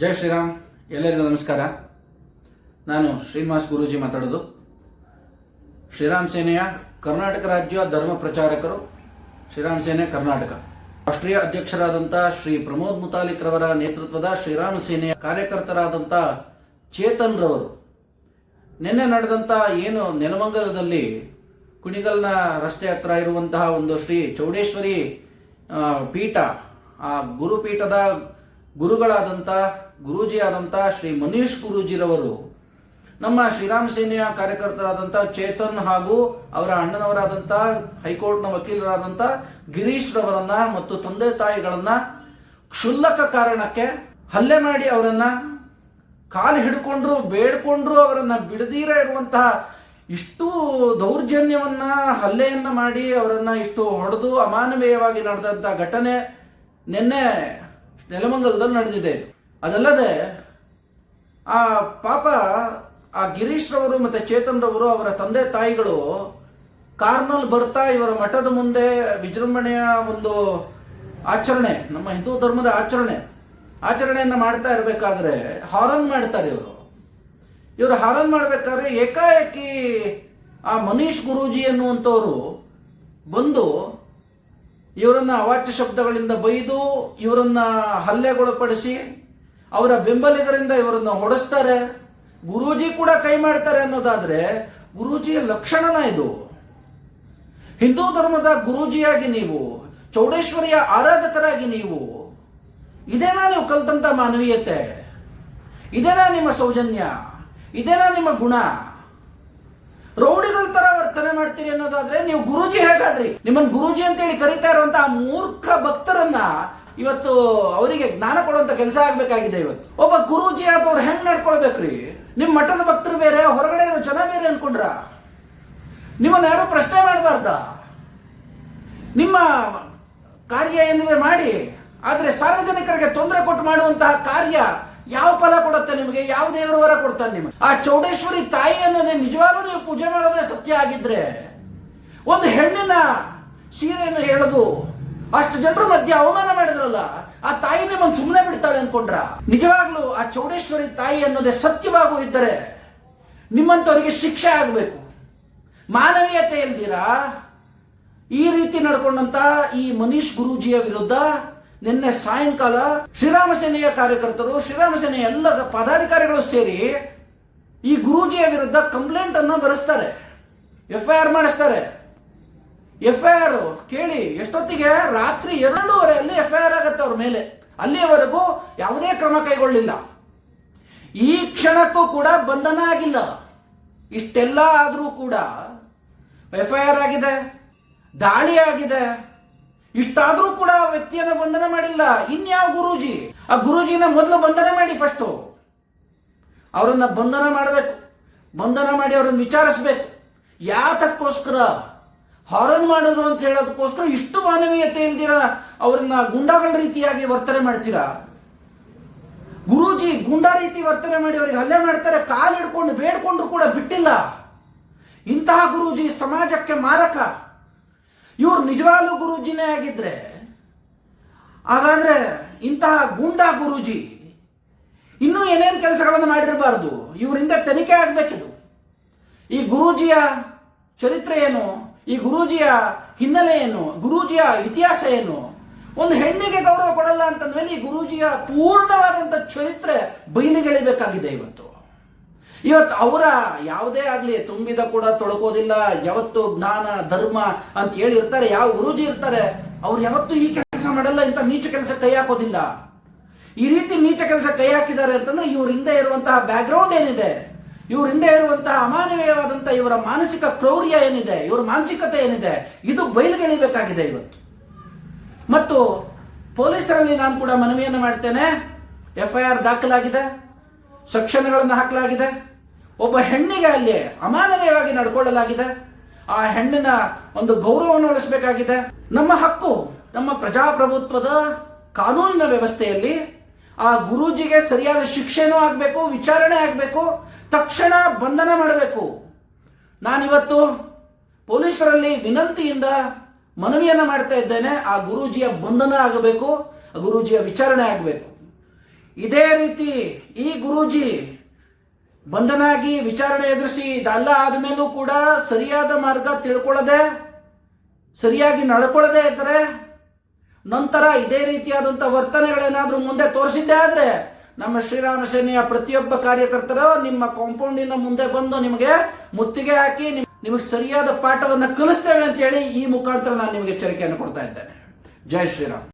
ಜೈ ಶ್ರೀರಾಮ್, ಎಲ್ಲರಿಗೂ ನಮಸ್ಕಾರ. ನಾನು ಶ್ರೀನಿವಾಸ್ ಗುರೂಜಿ ಮಾತಾಡೋದು. ಶ್ರೀರಾಮ್ ಸೇನೆಯ ಕರ್ನಾಟಕ ರಾಜ್ಯ ಧರ್ಮ ಪ್ರಚಾರಕರು, ಶ್ರೀರಾಮ್ ಸೇನೆ ಕರ್ನಾಟಕ. ರಾಷ್ಟ್ರೀಯ ಅಧ್ಯಕ್ಷರಾದಂಥ ಶ್ರೀ ಪ್ರಮೋದ್ ಮುತಾಲಿಕ್ ರವರ ನೇತೃತ್ವದ ಶ್ರೀರಾಮ್ ಸೇನೆಯ ಕಾರ್ಯಕರ್ತರಾದಂಥ ಚೇತನ್ ರವರು. ನಿನ್ನೆ ನಡೆದಂಥ ಏನು ನೆಲಮಂಗಲದಲ್ಲಿ ಕುಣಿಗಲ್ನ ರಸ್ತೆ ಹತ್ರ ಇರುವಂತಹ ಒಂದು ಶ್ರೀ ಚೌಡೇಶ್ವರಿ ಪೀಠ, ಆ ಗುರುಪೀಠದ ಗುರುಗಳಾದಂಥ ಗುರೂಜಿ ಆದಂಥ ಶ್ರೀ ಮನೀಶ್ ಗುರೂಜಿರವರು, ನಮ್ಮ ಶ್ರೀರಾಮ್ ಸೇನೆಯ ಕಾರ್ಯಕರ್ತರಾದಂಥ ಚೇತನ್ ಹಾಗೂ ಅವರ ಅಣ್ಣನವರಾದಂಥ ಹೈಕೋರ್ಟ್ನ ವಕೀಲರಾದಂಥ ಗಿರೀಶ್ ರವರನ್ನ ಮತ್ತು ತಂದೆ ತಾಯಿಗಳನ್ನ ಕ್ಷುಲ್ಲಕ ಕಾರಣಕ್ಕೆ ಹಲ್ಲೆ ಮಾಡಿ ಅವರನ್ನ ಕಾಲು ಹಿಡ್ಕೊಂಡ್ರು, ಬೇಡ್ಕೊಂಡ್ರು ಅವರನ್ನ ಬಿಡದೀರ ಇರುವಂತಹ ಇಷ್ಟು ದೌರ್ಜನ್ಯವನ್ನ, ಹಲ್ಲೆಯನ್ನ ಮಾಡಿ ಅವರನ್ನ ಇಷ್ಟು ಹೊಡೆದು ಅಮಾನವೀಯವಾಗಿ ನಡೆದಂತ ಘಟನೆ ನಿನ್ನೆ ನೆಲಮಂಗಲದಲ್ಲಿ ನಡೆದಿದೆ. ಅದಲ್ಲದೆ ಆ ಪಾಪ ಆ ಗಿರೀಶ್ ರವರು ಮತ್ತೆ ಚೇತನ್ ಅವರ ತಂದೆ ತಾಯಿಗಳು ಕಾರ್ನಲ್ಲಿ ಬರ್ತಾ ಇವರ ಮಠದ ಮುಂದೆ ವಿಜೃಂಭಣೆಯ ಒಂದು ಆಚರಣೆ, ನಮ್ಮ ಹಿಂದೂ ಧರ್ಮದ ಆಚರಣೆ. ಆಚರಣೆಯನ್ನು ಮಾಡ್ತಾ ಇರಬೇಕಾದ್ರೆ ಹಾರನ್ ಮಾಡ್ತಾರೆ ಇವರು. ಇವರು ಹಾರನ್ ಮಾಡ್ಬೇಕಾದ್ರೆ ಏಕಾಏಕಿ ಆ ಮನೀಶ್ ಗುರೂಜಿ ಅನ್ನುವಂಥವ್ರು ಬಂದು ಇವರನ್ನ ಅವಾಚ್ಯ ಶಬ್ದಗಳಿಂದ ಬೈದು ಇವರನ್ನ ಹಲ್ಲೆಗೊಳಪಡಿಸಿ ಅವರ ಬೆಂಬಲಿಗರಿಂದ ಇವರನ್ನ ಹೊಡೆಸ್ತಾರೆ. ಗುರೂಜಿ ಕೂಡ ಕೈ ಮಾಡ್ತಾರೆ ಅನ್ನೋದಾದ್ರೆ ಗುರೂಜಿಯ ಲಕ್ಷಣನ ಇದು. ಹಿಂದೂ ಧರ್ಮದ ಗುರೂಜಿಯಾಗಿ ನೀವು, ಚೌಡೇಶ್ವರಿಯ ಆರಾಧಕರಾಗಿ ನೀವು, ಇದೇನಾ ನೀವು ಕಲ್ತಂತ ಮಾನವೀಯತೆ? ಇದೇನಾ ನಿಮ್ಮ ಸೌಜನ್ಯ? ಇದೇನಾ ನಿಮ್ಮ ಗುಣ? ರೌಡಿಗಳ ತರ ವರ್ತನೆ ಮಾಡ್ತೀರಿ ಅನ್ನೋದಾದ್ರೆ ನೀವು ಗುರೂಜಿ ಹೇಗಾದ್ರಿ ನಿಮ್ಮನ್ನ ಗುರೂಜಿ ಅಂತ ಹೇಳಿ ಕರೀತಾ ಇರುವಂತ ಆ ಮೂರ್ಖ ಭಕ್ತರನ್ನ ಇವತ್ತು ಅವರಿಗೆ ಜ್ಞಾನ ಕೊಡುವಂತ ಕೆಲಸ ಆಗ್ಬೇಕಾಗಿದೆ ಇವತ್ತು. ಒಬ್ಬ ಗುರೂಜಿ ಆದವ್ರು ಹೆಂಗ್ ನಡ್ಕೊಳ್ಬೇಕ್ರಿ? ನಿಮ್ ಮಠದ ಭಕ್ತರು ಬೇರೆ, ಹೊರಗಡೆ ಇರೋ ಜನ ಬೇರೆ ಅನ್ಕೊಂಡ್ರ? ನಿಮ್ಮನ್ನ ಯಾರು ಪ್ರಶ್ನೆ ಮಾಡಬಾರ್ದ? ನಿಮ್ಮ ಕಾರ್ಯ ಏನಿದೆ ಮಾಡಿ, ಆದ್ರೆ ಸಾರ್ವಜನಿಕರಿಗೆ ತೊಂದರೆ ಕೊಟ್ಟು ಮಾಡುವಂತಹ ಕಾರ್ಯ ಯಾವ ಫಲ ಕೊಡುತ್ತೆ ನಿಮಗೆ? ಯಾವ ದೇವರ ವರ ಕೊಡ್ತಾನೆ ನಿಮಗೆ? ಆ ಚೌಡೇಶ್ವರಿ ತಾಯಿ ಅನ್ನೋದೇ ನಿಜವಾಗ್ಲೂ ನೀವು ಪೂಜೆ ಮಾಡೋದೇ ಸತ್ಯ ಆಗಿದ್ರೆ ಒಂದು ಹೆಣ್ಣಿನ ಸೀರೆಯನ್ನು ಹೇಳೋದು, ಅಷ್ಟು ಜನರ ಮಧ್ಯೆ ಅವಮಾನ ಮಾಡಿದ್ರಲ್ಲ, ಆ ತಾಯಿನೇ ಬಂದು ಸುಮ್ಮನೆ ಬಿಡ್ತಾಳೆ ಅನ್ಕೊಂಡ್ರ? ನಿಜವಾಗ್ಲೂ ಆ ಚೌಡೇಶ್ವರಿ ತಾಯಿ ಅನ್ನೋದೇ ಸತ್ಯವಾಗೂ ಇದ್ದರೆ ನಿಮ್ಮಂತವರಿಗೆ ಶಿಕ್ಷೆ ಆಗಬೇಕು. ಮಾನವೀಯತೆ ಇಲ್ದಿರಾ ಈ ರೀತಿ ನಡ್ಕೊಂಡಂತ ಈ ಮನೀಶ್ ಗುರೂಜಿಯ ವಿರುದ್ಧ ನಿನ್ನೆ ಸಾಯಂಕಾಲ ಶ್ರೀರಾಮ ಸೇನೆಯ ಕಾರ್ಯಕರ್ತರು, ಶ್ರೀರಾಮ ಸೇನೆಯ ಎಲ್ಲ ಪದಾಧಿಕಾರಿಗಳು ಸೇರಿ ಈ ಗುರೂಜಿಯ ವಿರುದ್ಧ ಕಂಪ್ಲೇಂಟ್ ಅನ್ನು ಬರೆಸ್ತಾರೆ ಎಫ್ ಐ ಆರ್ ಮಾಡಿಸ್ತಾರೆ. ಎಫ್ ಐ ಆರ್ ಕೇಳಿ, ಎಷ್ಟೊತ್ತಿಗೆ? ರಾತ್ರಿ ಎರಡೂವರೆಯಲ್ಲಿ ಎಫ್ ಐ ಆರ್ ಆಗತ್ತೆ ಅವ್ರ ಮೇಲೆ. ಅಲ್ಲಿಯವರೆಗೂ ಯಾವುದೇ ಕ್ರಮ ಕೈಗೊಳ್ಳಿಲ್ಲ. ಈ ಕ್ಷಣಕ್ಕೂ ಕೂಡ ಬಂಧನ ಆಗಿಲ್ಲ. ಇಷ್ಟೆಲ್ಲ ಆದರೂ ಕೂಡ ಎಫ್ ಐ ಆರ್ ಆಗಿದೆ, ದಾಳಿ ಆಗಿದೆ. ಇಷ್ಟಾದ್ರೂ ಕೂಡ ವ್ಯಕ್ತಿಯನ್ನ ಬಂಧನ ಮಾಡಿಲ್ಲ. ಇನ್ಯಾವ ಗುರೂಜಿ? ಆ ಗುರೂಜಿನ ಮೊದಲು ಬಂಧನ ಮಾಡಿ ಫಸ್ಟು ಅವರನ್ನ ಬಂಧನ ಮಾಡಬೇಕು. ಬಂಧನ ಮಾಡಿ ಅವರನ್ನು ವಿಚಾರಿಸ್ಬೇಕು. ಯಾತಕ್ಕೋಸ್ಕರ? ಹಾರನ್ ಮಾಡಿದ್ರು ಅಂತ ಹೇಳೋದಕ್ಕೋಸ್ಕರ ಇಷ್ಟು ಮಾನವೀಯತೆ ಇಲ್ದಿರ ಅವರನ್ನ ಗುಂಡಾಗಳ ರೀತಿಯಾಗಿ ವರ್ತನೆ ಮಾಡ್ತೀರಾ? ಗುರೂಜಿ ಗುಂಡಾ ರೀತಿ ವರ್ತನೆ ಮಾಡಿ ಅವ್ರಿಗೆ ಹಲ್ಲೆ ಮಾಡ್ತಾರೆ, ಕಾಲು ಹಿಡ್ಕೊಂಡು ಬೇಡ್ಕೊಂಡ್ರು ಕೂಡ ಬಿಟ್ಟಿಲ್ಲ. ಇಂತಹ ಗುರೂಜಿ ಸಮಾಜಕ್ಕೆ ಮಾರಕ. ಇವ್ರು ನಿಜವಾಗ್ಲೂ ಗುರೂಜಿನೇ ಆಗಿದ್ರೆ, ಹಾಗಾದ್ರೆ ಇಂತಹ ಗೂಂಡಾ ಗುರೂಜಿ ಇನ್ನೂ ಏನೇನು ಕೆಲಸಗಳನ್ನು ಮಾಡಿರಬಾರ್ದು? ಇವರಿಂದ ತನಿಖೆ ಆಗಬೇಕಿದು. ಈ ಗುರೂಜಿಯ ಚರಿತ್ರೆ ಏನು? ಈ ಗುರೂಜಿಯ ಹಿನ್ನೆಲೆ ಏನು? ಗುರೂಜಿಯ ಇತಿಹಾಸ ಏನು? ಒಂದು ಹೆಣ್ಣಿಗೆ ಗೌರವ ಕೊಡಲ್ಲ ಅಂತಂದ್ಮೇಲೆ ಈ ಗುರೂಜಿಯ ಪೂರ್ಣವಾದಂಥ ಚರಿತ್ರೆ ಬಯಲಿಗೆಳಿಬೇಕಾಗಿದೆ ಇವತ್ತು. ಇವತ್ತು ಅವರ ಯಾವುದೇ ಆಗಲಿ ತುಂಬಿದ ಕೂಡ ತೊಳಕೋದಿಲ್ಲ, ಯಾವತ್ತು ಜ್ಞಾನ, ಧರ್ಮ ಅಂತ ಹೇಳಿ ಇರ್ತಾರೆ, ಯಾವ ಗುರೂಜಿ ಇರ್ತಾರೆ, ಅವ್ರು ಯಾವತ್ತೂ ಈ ಕೆಲಸ ಮಾಡಲ್ಲ, ಇಂಥ ನೀಚ ಕೆಲಸ ಕೈ ಹಾಕೋದಿಲ್ಲ. ಈ ರೀತಿ ನೀಚ ಕೆಲಸ ಕೈ ಹಾಕಿದ್ದಾರೆ ಅಂತಂದ್ರೆ ಇವ್ರ ಹಿಂದೆ ಇರುವಂತಹ ಬ್ಯಾಕ್ಗ್ರೌಂಡ್ ಏನಿದೆ? ಇವ್ರ ಹಿಂದೆ ಇರುವಂತಹ ಅಮಾನವೀಯವಾದಂತಹ ಇವರ ಮಾನಸಿಕ ಕ್ರೌರ್ಯ ಏನಿದೆ, ಇವರ ಮಾನಸಿಕತೆ ಏನಿದೆ, ಇದು ಬಯಲುಗೆಳಿಬೇಕಾಗಿದೆ ಇವತ್ತು. ಮತ್ತು ಪೊಲೀಸರಲ್ಲಿ ನಾನು ಕೂಡ ಮನವಿಯನ್ನು ಮಾಡ್ತೇನೆ. ಎಫ್ ಐ ಆರ್ ದಾಖಲಾಗಿದೆ, ಸೆಕ್ಷನ್ಗಳನ್ನು ಹಾಕಲಾಗಿದೆ. ಒಬ್ಬ ಹೆಣ್ಣಿಗೆ ಅಲ್ಲಿ ಅಮಾನವೀಯವಾಗಿ ನಡ್ಕೊಳ್ಳಲಾಗಿದೆ. ಆ ಹೆಣ್ಣಿನ ಒಂದು ಗೌರವವನ್ನು ಉಳಿಸಬೇಕಾಗಿದೆ ನಮ್ಮ ಹಕ್ಕು, ನಮ್ಮ ಪ್ರಜಾಪ್ರಭುತ್ವದ ಕಾನೂನಿನ ವ್ಯವಸ್ಥೆಯಲ್ಲಿ ಆ ಗುರೂಜಿಗೆ ಸರಿಯಾದ ಶಿಕ್ಷೆನೂ ಆಗಬೇಕು, ವಿಚಾರಣೆ ಆಗಬೇಕು ತಕ್ಷಣ ಬಂಧನ ಮಾಡಬೇಕು. ನಾನಿವತ್ತು ಪೊಲೀಸರಲ್ಲಿ ವಿನಂತಿಯಿಂದ ಮನವಿಯನ್ನ ಮಾಡ್ತಾ ಇದ್ದೇನೆ. ಆ ಗುರೂಜಿಯ ಬಂಧನ ಆಗಬೇಕು, ಆ ಗುರೂಜಿಯ ವಿಚಾರಣೆ ಆಗಬೇಕು. ಇದೇ ರೀತಿ ಈ ಗುರೂಜಿ ಬಂಧನಾಗಿ ವಿಚಾರಣೆ ಎದುರಿಸಿ ಇದೆಲ್ಲ ಆದಮೇಲೂ ಕೂಡ ಸರಿಯಾದ ಮಾರ್ಗ ತಿಳ್ಕೊಳ್ಳದೆ, ಸರಿಯಾಗಿ ನಡ್ಕೊಳ್ಳದೆ ಇದ್ದರೆ ನಂತರ ಇದೇ ರೀತಿಯಾದಂಥ ವರ್ತನೆಗಳೇನಾದ್ರೂ ಮುಂದೆ ತೋರಿಸಿದ್ದೇ ಆದ್ರೆ ನಮ್ಮ ಶ್ರೀರಾಮ ಸೇನೆಯ ಪ್ರತಿಯೊಬ್ಬ ಕಾರ್ಯಕರ್ತರು ನಿಮ್ಮ ಕಾಂಪೌಂಡಿನ ಮುಂದೆ ಬಂದು ನಿಮಗೆ ಮುತ್ತಿಗೆ ಹಾಕಿ ನಿಮ್- ನಿಮಗೆ ಸರಿಯಾದ ಪಾಠವನ್ನು ಕಲಿಸ್ತೇವೆ ಅಂತ ಹೇಳಿ ಈ ಮುಖಾಂತರ ನಾನು ನಿಮಗೆ ಎಚ್ಚರಿಕೆಯನ್ನು ಕೊಡ್ತಾ ಇದ್ದೇನೆ. ಜೈ ಶ್ರೀರಾಮ್.